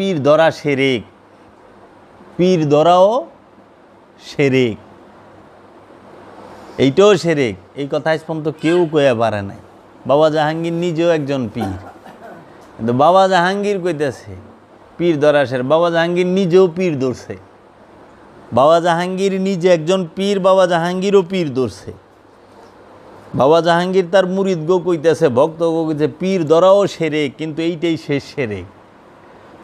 পীর ধরা সেরেক। পীর ধরাও সেরেক। এইটাও সেরেক। এই কথা পর্যন্ত কেউ কয়ে পারে নাই। বাবা জাহাঙ্গীর নিজেও একজন পীর। কিন্তু বাবা জাহাঙ্গীর কইতেছে, পীর ধরা সেরে বাবা জাহাঙ্গীর নিজেও পীর ধরছে। বাবা জাহাঙ্গীর নিজে একজন পীর, বাবা জাহাঙ্গীরও পীর ধরছে। বাবা জাহাঙ্গীর তার মুরিদ গো কইতেছে ভক্ত গো কইতেছে, পীর ধরাও সেরে কিন্তু এইটাই শেষ সেরেক।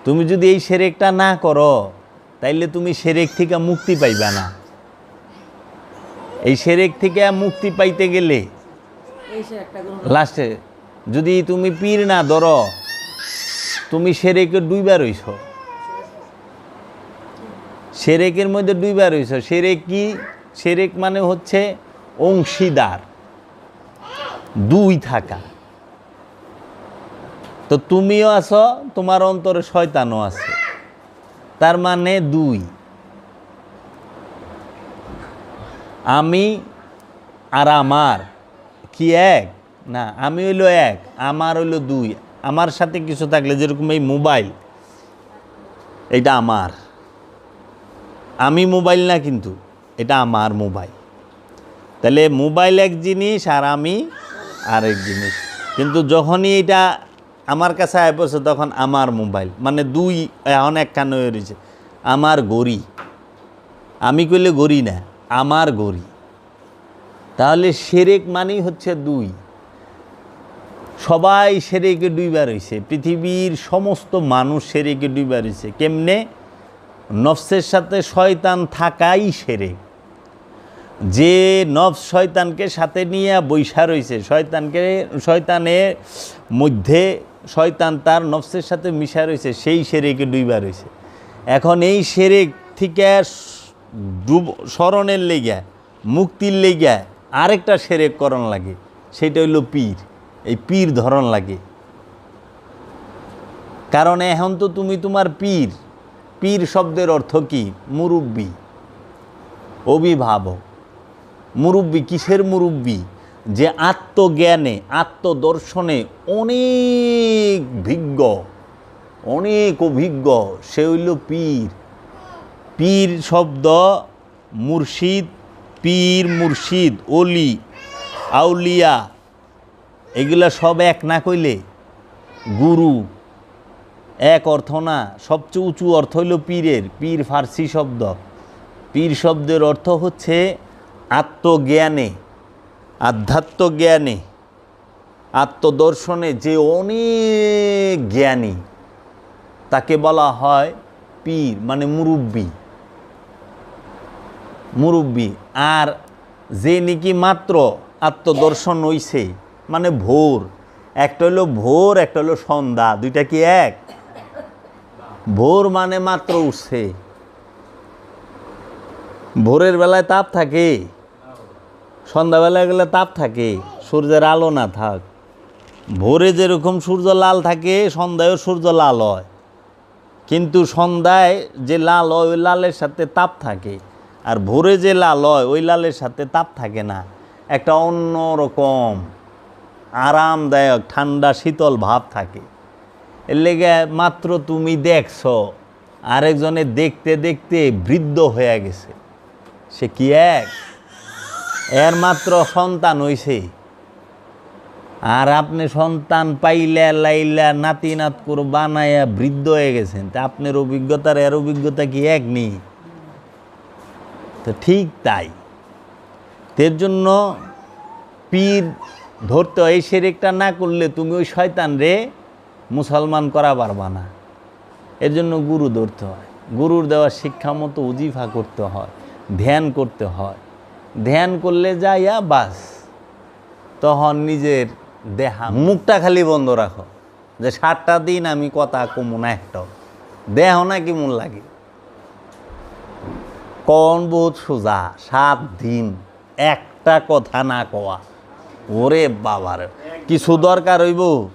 তুমি যদি এই সেরেকটা না করো তাইলে তুমি সেরেক থেকে মুক্তি পাইবা না। এই সেরেক থেকে মুক্তি পাইতে গেলে লাস্টে যদি তুমি পীর না ধরো তুমি সেরেকে দুইবার হইছ। সেরেকের মধ্যে দুইবার হইছ। সেরেক কি? সেরেক মানে হচ্ছে অংশীদার। দুই থাকা। তো তুমিও আছো, তোমার অন্তরে শয়তানও আছে। তার মানে দুই। আমি আর আমার, কি এক? না, আমি হইল এক, আমার হইল দুই। আমার সাথে কিছু থাকলে, যেরকম এই মোবাইল, এটা আমার। আমি মোবাইল না কিন্তু, এটা আমার মোবাইল। তাহলে মোবাইল এক জিনিস আর আমি আরেক জিনিস। কিন্তু যখনই এটা আমার কাছে আয় পড়ছে তখন আমার মোবাইল। মানে দুই, এখন একখান হয়ে রয়েছে। আমার গড়ি। আমি কইলে গড়ি না, আমার গড়ি। তাহলে সেরেক মানেই হচ্ছে দুই। সবাই সেরেকে দুইবার হয়েছে পৃথিবীর সমস্ত মানুষ সেরেকে দুইবার হয়েছে কেমনে? নফসের সাথে শয়তান থাকাই সেরেক। যে নফস শয়তানকে সাথে নিয়ে বৈশা রয়েছে শয়তানকে, শয়তানের মধ্যে শয়তান তার নফসের সাথে মিশা রয়েছে, সেই সেরেকে দুইবার রয়েছে। এখন এই সেরেক থেকে ডুব, স্মরণের লেগা মুক্তির লেগা আরেকটা সেরেক করণ লাগে, সেটা হইল পীর। এই পীর ধরন লাগে। কারণ এখন তো তুমি তোমার পীর। পীর শব্দের অর্থ কি? মুরব্বী। অভিভাবক। মুরব্বী, কিসের মুরব্বী? যে আত্মজ্ঞানে, আত্মদর্শনে অনেক ভিজ্ঞ, অনেক অভিজ্ঞ, সে হইল পীর। পীর শব্দ মুর্শিদ, পীর মুর্শিদ, অলি, আউলিয়া, এগুলা সব এক না কইলে? গুরু, এক অর্থ না। সবচেয়ে উঁচু অর্থ হইল পীরের, পীর ফার্সি শব্দ। পীর শব্দের অর্থ হচ্ছে আত্মজ্ঞানে। আধ্যাত্ম জ্ঞানে, আত্মদর্শনে যে অনেক জ্ঞানী, তাকে বলা হয় পীর মানে মুরব্বী। মুরব্বী, আর যে নাকি মাত্র আত্মদর্শন হইছে মানে ভোর। একটা হলো ভোর, একটা হলো সন্ধ্যা, দুইটা কি এক? ভোর মানে মাত্র উঠছে। ভোরের বেলায় তাপ থাকে। সন্ধ্যাবেলায় গেলে তাপ থাকে, সূর্যের আলো না থাক। ভোরে যেরকম সূর্য লাল থাকে, সন্ধ্যায়ও সূর্য লাল হয়। কিন্তু সন্ধ্যায় যে লাল হয়, ওই লালের সাথে তাপ থাকে। আর ভোরে যে লাল হয়, ওই লালের সাথে তাপ থাকে না। একটা অন্য রকম আরামদায়ক, ঠান্ডা, শীতল ভাব থাকে। এর লেগে মাত্র তুমি দেখছ, আরেকজনে দেখতে দেখতে বৃদ্ধ হয়ে গেছে। সে কি এক? এর মাত্র সন্তান হইছে। আর আপনি সন্তান পাইলা, লাইলা, নাতি নাত করে বানাইয়া বৃদ্ধ হয়ে গেছেন। তা আপনার অভিজ্ঞতার, এর অভিজ্ঞতা কি এক নেই? তো ঠিক তাই। এর জন্য পীর ধরতে হয় সেরেকটা না করলে তুমি ওই শয়তান রে মুসলমান করা পারবা না। এর জন্য গুরু ধরতে হয়। গুরুর দেওয়া শিক্ষা মতো উজিফা করতে হয়, ধ্যান করতে হয়। ধ্যান করলে যাইয়া বাস তখন নিজের দেহা মুখটা খালি বন্ধ রাখো। যে সাতটা দিন আমি কথা কমু না একটাও দেহ না কেমন লাগে। কন বহুত সোজা সাত দিন একটা কথা না কওয়া। ওরে বাবার কিছু দরকার হইব?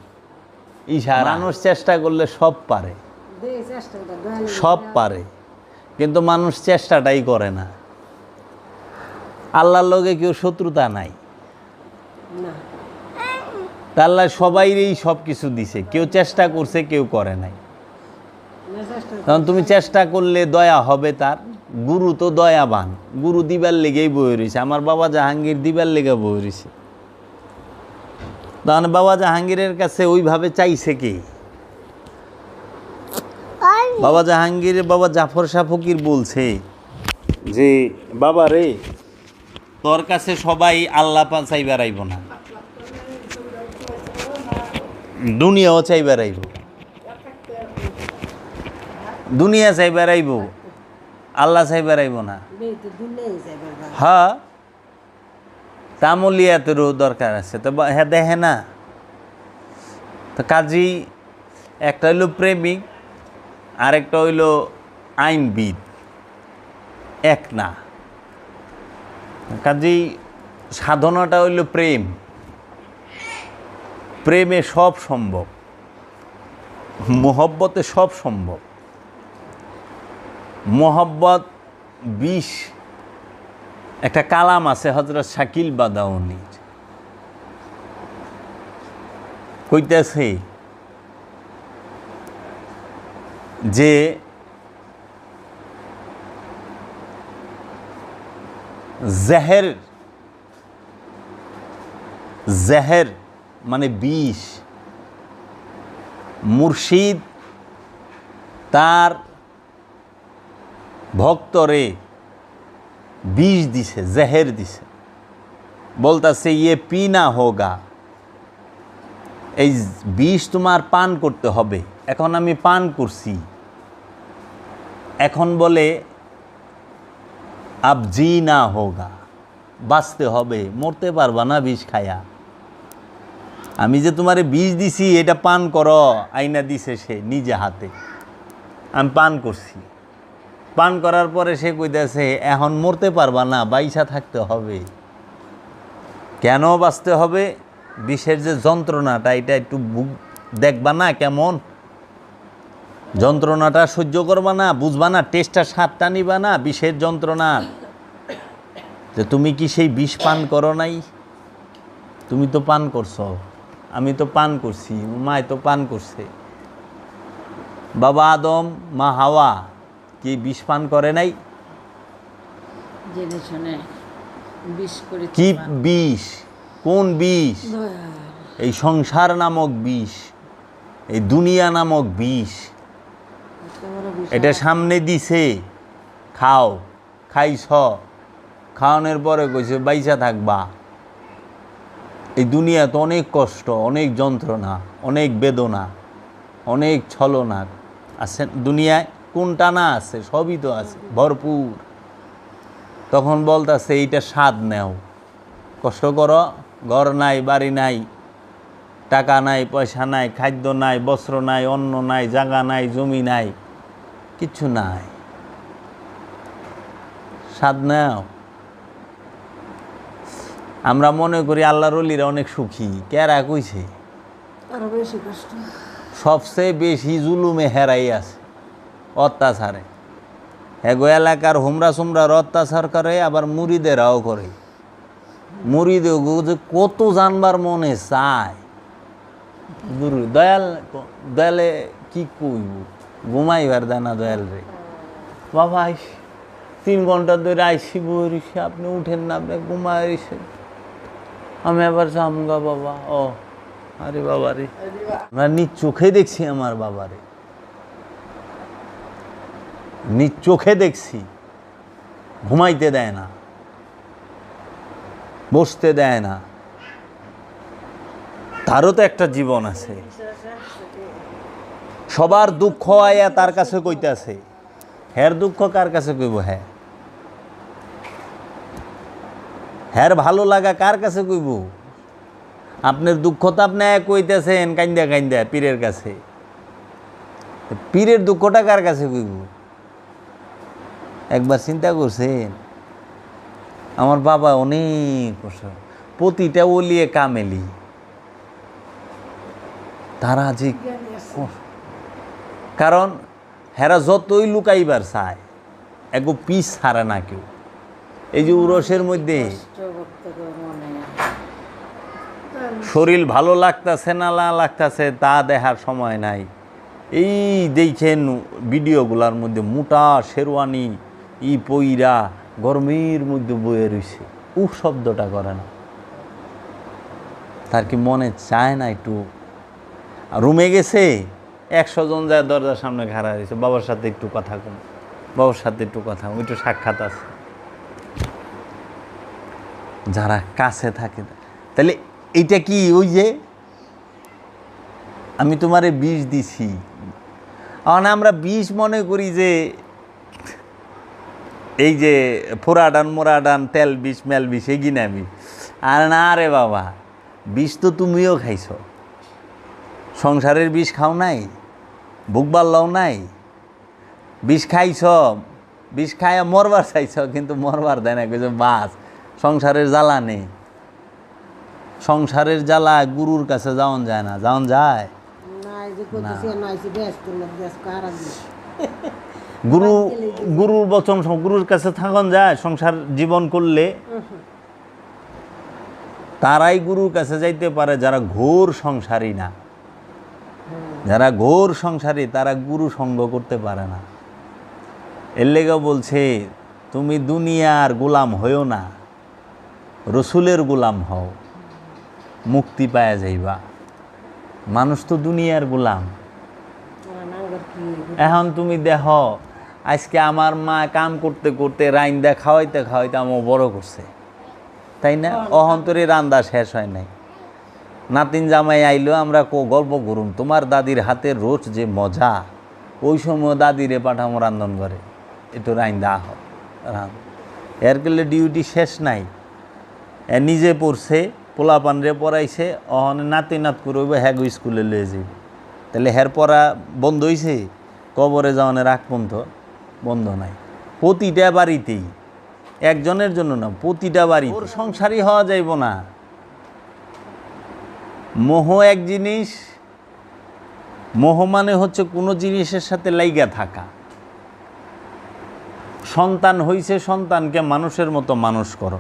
ইশারা মানুষ চেষ্টা করলে সব পারে। সব পারে। কিন্তু মানুষ চেষ্টাটাই করে না। আল্লাহর লগে কেউ শত্রুতা নাই। আল্লাহ সবাইরই সব কিছু দিছে। কেউ চেষ্টা করছে কেউ করে নাই। কারণ তুমি চেষ্টা করলে দয়া হবে তার। গুরু তো দয়াবান। গুরু দিবার লেগেই বয়ে রয়েছে। আমার বাবা জাহাঙ্গীর দিবার লেগে বয়ে রয়েছে। তখন বাবা জাহাঙ্গীরের কাছে ওইভাবে চাইছে কি? বাবা জাহাঙ্গীর বাবা জাফর শাহ ফকির বলছে যে বাবা রে তোর কাছে সবাই আল্লাহ পা চাই বেড়াইব না। দুনিয়াও চাই বেড়াইব দুনিয়া চাই বেড়াইব আল্লাহ চাই বেড়াইব না। হ্যাঁ। তামলিয়াতেরও দরকার আছে। তো হ্যাঁ দেখে না। তো কাজী, একটা হইল প্রেমিক, আরেকটা হইল আইনবিদ। এক না। কাজী সাধনাটা হইল প্রেম। প্রেমে সব সম্ভব। মোহব্বতে সব সম্ভব। মোহব্বত বিষ। একটা কালাম আছে হজরত শাকিল বাদাউনির। কইতেছে যে জেহের জেহের মানে বিষ। মুর্শিদ তার ভক্তরে বিষ দিছে, জেহের দিছে। বলতাছে ইয়ে পিনা হোগা। এই বিষ তোমার পান করতে হবে। এখন আমি পান করছি। এখন বলে আব জি না হোগা। বাঁচতে হবে, মরতে পারবা না বিষ খায়া। আমি যে তোমারে বিষ দিছি, এটা পান করো আইনা দিছে সে নিজে হাতে। আমি পান করছি। পান করার পরে সে কইতেছে, এখন মরতে পারবা না, বাইসা থাকতে হবে। কেন বাঁচতে হবে? বিষের যে যন্ত্রণাটা, এটা একটু দেখবা না কেমন? যন্ত্রণাটা সহ্য করবা না বুঝবা না টেস্টটা স্বাদটা নিবা না বিষের যন্ত্রণা। যে তুমি কি সেই বিষ পান করো নাই? তুমি তো পান করছ আমি তো পান করছি মায় তো পান করছে। বাবা আদম মা হাওয়া কি বিষ পান করে নাই? কি বিষ? কোন বিষ? এই সংসার নামক বিষ এই দুনিয়া নামক বিষ। এটা সামনে দিছে। খাও, খাইছ। খাওয়ানোর পরে কইছে, বাইচা থাকবা। এই দুনিয়া তো অনেক কষ্ট, অনেক যন্ত্রণা, অনেক বেদনা, অনেক ছলনা আছে। দুনিয়ায় কোনটা না আছে, সবই তো আছে, ভরপুর। তখন বলতাছে, এইটা স্বাদ নেও। কষ্ট করো, ঘর নাই, বাড়ি নাই, টাকা নাই, পয়সা নাই, খাদ্য নাই, বস্ত্র নাই, অন্ন নাই, জাগা নাই, জমি নাই কিচ্ছু নাই। স্বাদ নাও। আমরা মনে করি আল্লাহর অলিরা অনেক সুখী। কেরা কইছে সবচেয়ে বেশি জুলুমে হেরাই আছে অত্যাচারে। এগো এলাকার হুমরা সুমরার অত্যাচার করে আবার মুড়িদেরাও করে। মুড়িদে যে কত জানবার মনে চায়। দয়াল দয়ালে কি কইব? ঘুমাইবার না দয়াল রে। বাবা, আইস, তিন ঘণ্টা ধরে আইসি বইরিসে আপনি উঠেন না, আপনি ঘুমাইছে আমি আবার জামগা বাবা, ও, আরে বাবা রে। আমরা নিজ চোখে দেখছি আমার বাবারে নিজ চোখে দেখছি, ঘুমাইতে দেয় না, বসতে দেয় না। তারও তো একটা জীবন আছে। সবার দুঃখ আয়া তার কাছে কইতাছে। হ্যার দুঃখ কার কাছে কইব হ্যাঁ হ্যার ভালো লাগা কার কাছে কইব? আপনার দুঃখ তো আপনি এক কইতেছেন কান্দা কান্দা পীরের কাছে। পীরের দুঃখটা কার কাছে কইব? একবার চিন্তা করছেন? আমার বাবা অনেক কষ্ট প্রতিটা ওলিয়ে কামেলি। তারা যে কারণ হেরা যতই লুকাইবার চায় এগো পিস হারে না কেউ। এই যে উরসের মধ্যে শরীর ভালো লাগতাছে না না লাগতাছে তা দেখার সময় নাই। এই দেখছেন ভিডিওগুলার মধ্যে মোটা শেরওয়ানি ই পইরা গরমের মধ্যে বয়ে রইছে। উফ শব্দটা করে না। তার কি মনে চায় না একটু? রুমে গেছে? একশো জন যায় দরজার সামনে খাড়া হয়েছে বাবার সাথে একটু কথা কম। বাবার সাথে একটু কথা কম, একটু সাক্ষাৎ আছে। যারা কাছে থাকে তাহলে এইটা কি ওই যে আমি তোমারে বিষ দিছি? এখন আমরা বিষ মনে করি যে এই যে ফোরাডান মোরাডান তেল বিষ মেল বিষ এগিয়ে আমি আর না রে বাবা বিষ তো তুমিও খাইছো। সংসারের বিষ খাও নাই? বুক বাল্লাও নাই? বিষ খাইছ? বিষ খাইয়া মরবার চাইছ কিন্তু মরবার দেয় না কিছু বাস সংসারের জ্বালা নেই সংসারের জ্বালা গুরুর কাছে যাওন যায় না। যাওন যায়? গুরু গুরুর বচন গুরুর কাছে থাকন যায় সংসার জীবন করলে। তারাই গুরুর কাছে যাইতে পারে যারা ঘোর সংসারী না। যারা ঘোর সংসারী তারা গুরু সঙ্গ করতে পারে না। এর লেগে বলছে তুমি দুনিয়ার গোলাম হইও না রসুলের গোলাম হও মুক্তি পায়া যাইবা। মানুষ তো দুনিয়ার গোলাম। এখন তুমি দেখ আজকে আমার মা কাম করতে করতে রাইন্দা খাওয়াইতে খাওয়াইতে আমার বড় করছে। তাই না? অহন্তরে রান্দা শেষ হয় নাই। নাতিন জামাই আইলো, আমরা কো গল্প করুম তোমার দাদির হাতের রোজ যে মজা, ওই সময় দাদিরে পাঠামো রান্ধন করে একটু রাইন্দা আহ। রান। এর গেলে ডিউটি শেষ নাই। নিজে পড়ছে পোলাপান রে পড়াইছে, অহনে নাতি নাত করবে হ্যাগ স্কুলে লয়ে যাবে তাহলে হের পড়া বন্ধ হইছে? কবরে যাওয়ানের আগ পর্যন্ত বন্ধ নাই। প্রতিটা বাড়িতেই, একজনের জন্য না, প্রতিটা বাড়ি ওর সংসারই হওয়া যাইব না। মোহ এক জিনিস মোহ মানে হচ্ছে কোনো জিনিসের সাথে লাইগা থাকা। সন্তান হইছে সন্তানকে মানুষের মতো মানুষ করো।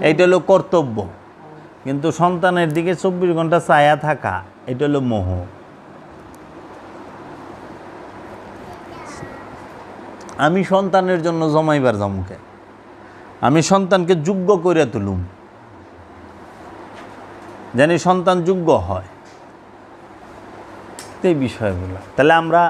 এইটা হলো কর্তব্য। কিন্তু সন্তানের দিকে চব্বিশ ঘণ্টা ছায়া থাকা এটা হলো মোহ। আমি সন্তানের জন্য জমাইবার জমকে। আমি সন্তানকে যোগ্য করে তুলুম। জানি সন্তান যোগ্য হয়। এই বিষয়গুলো। তাহলে আমরা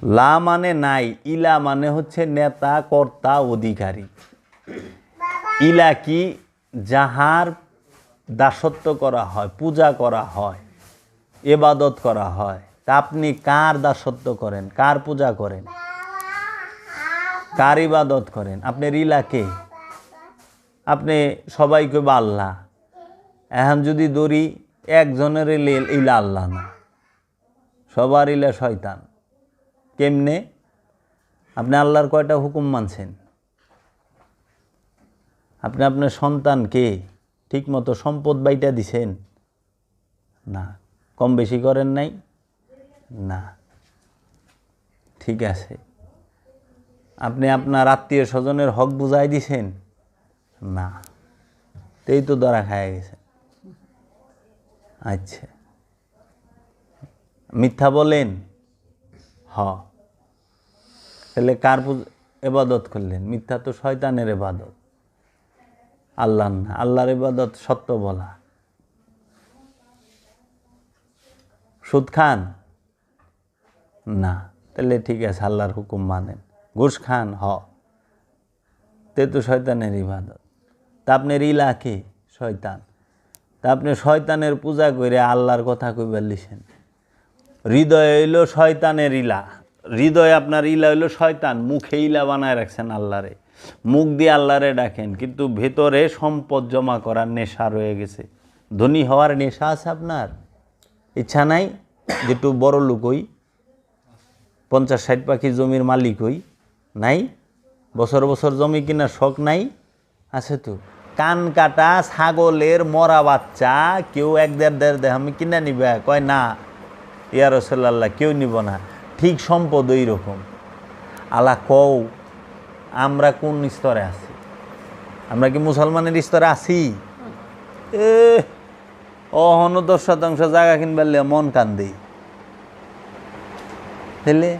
লা মানে নাই, ইলা মানে হচ্ছে নেতা, কর্তা, অধিকারী। ইলা কি? যাহার দাসত্ব করা হয়, পূজা করা হয়, এবাদত করা হয়। তা আপনি কার দাসত্ব করেন? কার পূজা করেন? কার ইবাদত করেন? আপনার ইলাকে আপনি সবাইকে বা আল্লাহ। এখন যদি ধরি, একজনের ইলা আল্লাহ না। সবার ইলা শয়তান। কেমনে? আপনি আল্লাহর কয়টা হুকুম মানছেন? আপনি আপনার সন্তানকে ঠিকমতো সম্পদ বাইটা দিছেন? না। কম বেশি করেন নাই? না। ঠিক আছে। আপনি আপনার আত্মীয় স্বজনের হক বুঝাই দিছেন? না। তেই তো ধরা খায় গেছে। আচ্ছা। মিথ্যা বলেন? হ। তাহলে কার এবাদত করলেন? মিথ্যা তো শয়তানের এবাদত। আল্লাহ না, আল্লাহর এবাদত সত্য বলা। সুদ খান? না, তাহলে ঠিক আছে, আল্লাহর হুকুম মানেন। ঘুষ খান, হ। তে তো শয়তানের ইবাদত। তা আপনার ইলা কে? শয়তান। তা আপনি শয়তানের পূজা করে আল্লাহর কথা কইবার লিখেন। হৃদয় হইল শয়তানের ইলা। হৃদয় আপনার ইলা হইল শয়তান। মুখে ইলা বানায় রাখছেন আল্লাহরে। মুখ দিয়ে আল্লাহরে ডাকেন, কিন্তু ভেতরে সম্পদ জমা করার নেশা রয়ে গেছে। ধনী হওয়ার নেশা আছে আপনার? ইচ্ছা নাই? যে একটু বড় লোক হই পঞ্চাশ ষাট পাখি জমির মালিক হই, নাই? বছর বছর জমি কেনার শখ নাই? আছে তো। কান কাটা ছাগলের মরা বাচ্চা, কেউ এক দেড় দেড় দেড় আমি কিনা নিবে? কয়, না, ইয়া রসল্লাহ কেউ নিব না। ঠিক সম্পদ ওই রকম আলা কও, আমরা কোন স্তরে আছি? আমরা কি মুসলমানের স্তরে আছি? এ অহন দশ শতাংশ জায়গা কিনবার মন কান্দি তাহলে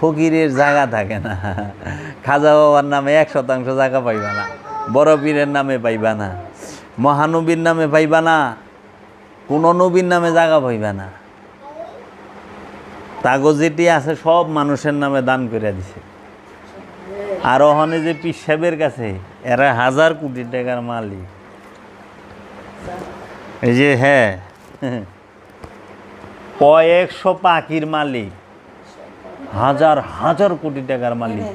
ফকিরের জায়গা থাকে না। খাজা বাবার নামে এক শতাংশ জায়গা পাইবা না। বড় পীরের নামে পাইবা না। মহানবীর নামে পাইবা না। কোন নবীর নামে জায়গা পাইবা না। কাগজ যেটি আছে সব মানুষের নামে দান করে দিছে। আর ওখানে যে পীর সাহেবের কাছে, এরা হাজার কোটি টাকার মালিক। এই যে হ্যাঁ। কয়েকশো পাখির মালিক। হাজার হাজার কোটি টাকার মালিক।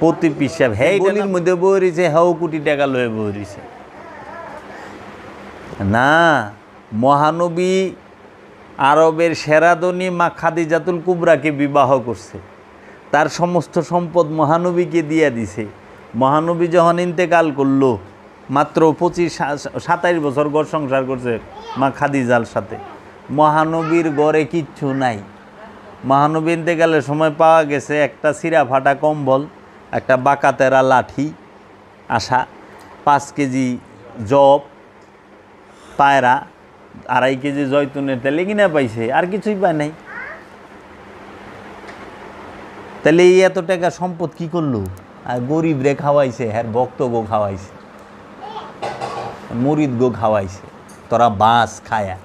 প্রতি পীর সাহেব হ্যাঁ গলির মধ্যে বই রয়েছে হাও কোটি টাকা লয়ে বই রয়েছে না, মহানবী আরবের সেরাদনী মা খাদিজাতুল কুবরাকে বিবাহ করছে। তার সমস্ত সম্পদ মহানবীকে দিয়ে দিছে। মহানবী যখন ইন্তেকাল করল, মাত্র পঁচিশ, সাতাইশ বছর ঘর সংসার করছে মা খাদিজার সাথে। মহানবীর গড়ে কিচ্ছু নাই। মহানবী গেলে সময় পাওয়া গেছে একটা সিরা ফাটা কম্বল, একটা বাঁকাতেরা লাঠি আসা পাঁচ কেজি জব, পায়রা, আড়াই কেজি জয়তুনের তেলে কিনা পাইছে, আর কিছুই পায় নাই। তাহলে এই এত টাকা সম্পদ কি করল? আর গরিব রে খাওয়াইছে, হ্যার ভক্ত গো খাওয়াইছে মরিদ গো খাওয়াইছে, তোরা বাঁশ খায়া।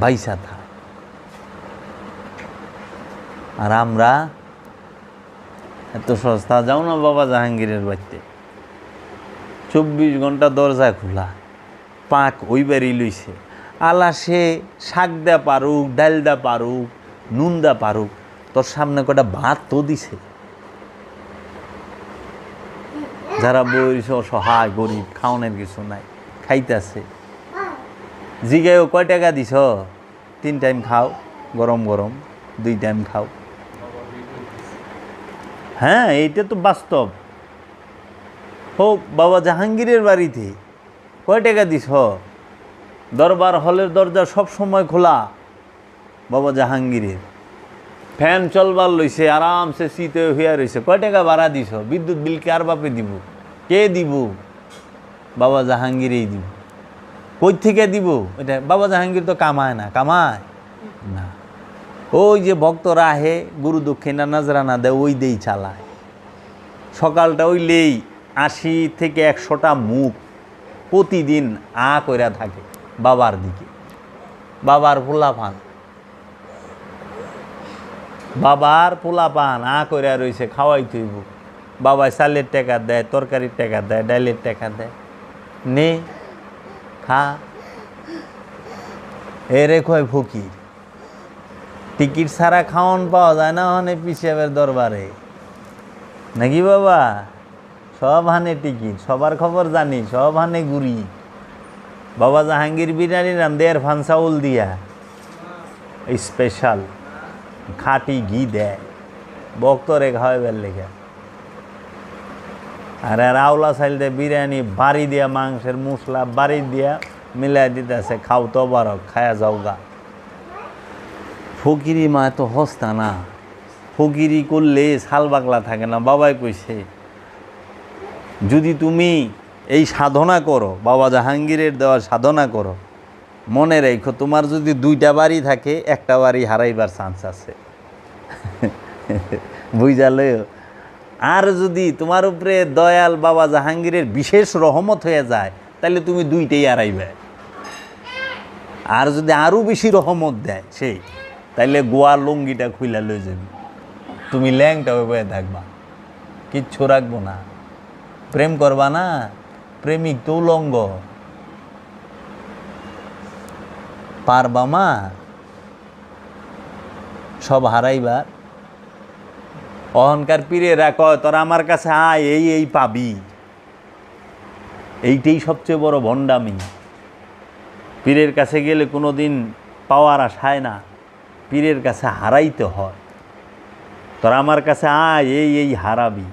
বাইসা থা। আর আমরা এত সস্তা যাও না বাবা জাহাঙ্গীরের বাড়িতে। চব্বিশ ঘণ্টা দরজা খোলা। পাক ওই বাড়ি লইছে। আলা সে শাক দা পারুক ডাল দা পারুক নুন দা পারুক, তোর সামনে কটা ভাত তো দিছে। যারা বইস অসহায়, গরিব খাওয়ানোর কিছু নাই, খাইতেছে। জিগায়ও কয় টাকা দিছ? তিন টাইম খাও, গরম গরম, দুই টাইম খাও। হ্যাঁ এইটা তো বাস্তব। হোক, বাবা জাহাঙ্গীরের বাড়িতে কয় টাকা দিস দরবার হলের দরজা সব সময় খোলা, বাবা জাহাঙ্গীরের। ফ্যান চলবার লইছে, আরামসে শীতে হইয়া রইছে। কয় টাকা ভাড়া দিস বিদ্যুৎ বিল কার বাপে দিব? কে দিব? বাবা জাহাঙ্গীরেই দিব। কই থেকে দিব? এটা বাবা জাহাঙ্গীর তো কামায় না কামায়। না। ওই যে ভক্তরা আহে, গুরু দক্ষিণা নাজরানা দেয়, ওই দেই চালায়। সকালটা ওই লেই আশি থেকে একশোটা মুখ প্রতিদিন আ কইরা থাকে বাবার দিকে। বাবার পোলা পান বাবার পোলা পান আ কইরা রইছে, খাওয়াই তৈব বাবাই চালের টাকা দেয়, তরকারির টাকা দেয় ডালের টাকা দেয়। নে। খা। এরে কয় ফকির, টিকিট ছাড়া খাওয়ান পাওয়া যায় না অনেক পিসেবের দরবারে। নাকি বাবা? সব হানে টিকিট, সবার খবর জানি, সব হানে গুড়ি। বাবা জাহাঙ্গীর বিরিয়ানি রান দেড় ফান চাউল দিয়া। স্পেশাল খাটি ঘি দেয়। বক্তরে খাওয়াইবার লেগে। আর আর আওলা চাইল দিয়ে বিরিয়ানি, বাড়ি দিয়া মাংসের মশলা, বাড়ি দিয়া মিলাই দিতেছে, খাও তো বারক, খায়া যাও গা। ফকিরি মা তো হস্তা না। ফকিরি করলে শাল বাকলা থাকে না, বাবাই কইছে, যদি তুমি এই সাধনা করো, বাবা জাহাঙ্গীরের দেওয়া সাধনা করো, মনে রেখো তোমার যদি দুইটা বাড়ি থাকে, একটা বাড়ি হারাইবার চান্স আছে। বুঝালে আর যদি তোমার উপরে দয়াল বাবা জাহাঙ্গীরের বিশেষ রহমত হয়ে যায়, তাহলে তুমি দুইটাই হারাইবে আর যদি আরও বেশি রহমত দেয় সেই তাইলে গোয়া লুঙ্গিটা খুইলা লই যাবি। তুমি ল্যাংটা হয়ে থাকবা। কিচ্ছু রাখব না। প্রেম করবা না। প্রেমিক তো উলঙ্গ। পারবা মা। সব হারাইবার অহংকার পীরেরা কয়, তোরা আমার কাছে আয়, এই এই পাবি। এইটাই সবচেয়ে বড় ভণ্ডামি। পীরের কাছে গেলে কোনো দিন পাওয়ার আশায় না। পীরের কাছে হারাইতে হয়। তোরা আমার কাছে আয়, এই এই হারাবি।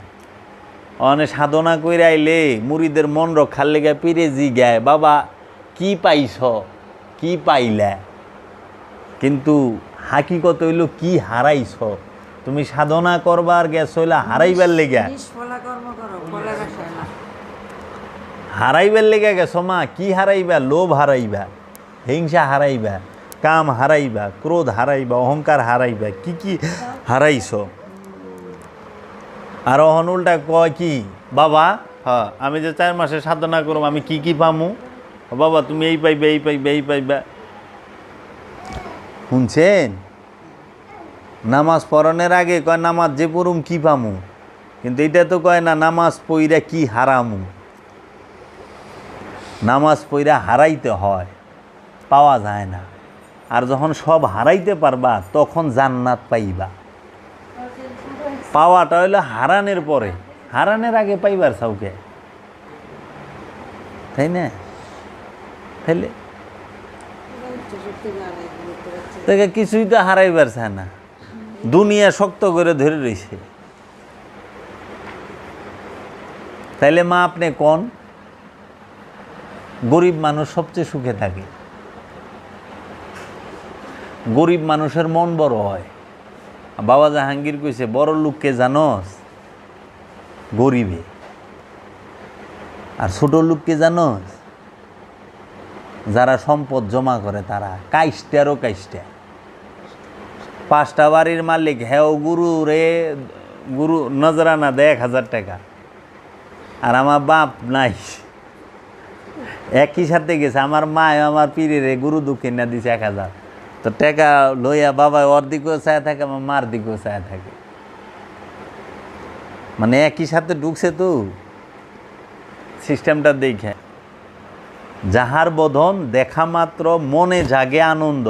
অনে সাধনা কইরা আইলে মুড়িদের মন রক্ষার লেগে পীরে জি গায় বাবা, কি পাইছ? কি পাইলা? কিন্তু হাকিকত হইল, কি হারাইছ? তুমি সাধনা করবার গেছ হইলা হারাইবার লেগে। হারাইবার লেগে গেছো মা কি হারাইবা? লোভ হারাইবা হিংসা হারাইবা কাম হারাইবা ক্রোধ হারাইবা অহংকার হারাইবা কি কি হারাইছ? আর অহন উল্টা কয় কি বাবা হ্যাঁ আমি যে চার মাসে সাধনা করব আমি কি কি পামু? বাবা তুমি এই পাইবে এই পাইবে এই পাইবা। শুনছেন? নামাজ পড়নের আগে কয়, নামাজ যে পড়ুম কি পামু? কিন্তু এটা তো কয় না, নামাজ পইরা কি হারামু? নামাজ পইরা হারাইতে হয়, পাওয়া যায় না। আর যখন সব হারাইতে পারবা, তখন জান্নাত পাইবা। পাওয়াটা হইল হারানের পরে। হারানের আগে পাইবার সাউকে তাই না? তাইলে কিছুই তো হারাইবার চায় না। দুনিয়া শক্ত করে ধরে রয়েছে। তাইলে মা আপনি কোন? গরিব মানুষ সবচেয়ে সুখে থাকে। গরিব মানুষের মন বড় হয়। বাবা জাহাঙ্গীর কইছে, বড় লোককে জানস, গরিবে। আর ছোট লোককে জানস, যারা সম্পদ জমা করে তারা কাইস্টারও কাইস্টা। পাঁচটা বাড়ির মালিক হ্যাও গুরু রে, গুরু নজরানা দেয় এক হাজার টাকা। আর আমার বাপ নাই। একই সাথে গেছে, আমার মা আমার পীরের গুরু না দিছে এক হাজার। তো টাকা লইয়া বাবা ওর দিকেও চায় থাকে, আমার মার দিকেও চায় থাকে। মানে একই সাথে ঢুকছে তো সিস্টেমটা দেখে। যাহার বোধন দেখা মাত্র মনে জাগে আনন্দ।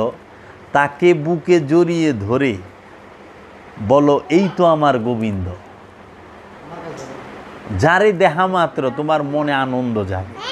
তাকে বুকে জড়িয়ে ধরে বলো, এই তো আমার গোবিন্দ। যারে দেহা মাত্র তোমার মনে আনন্দ জাগে।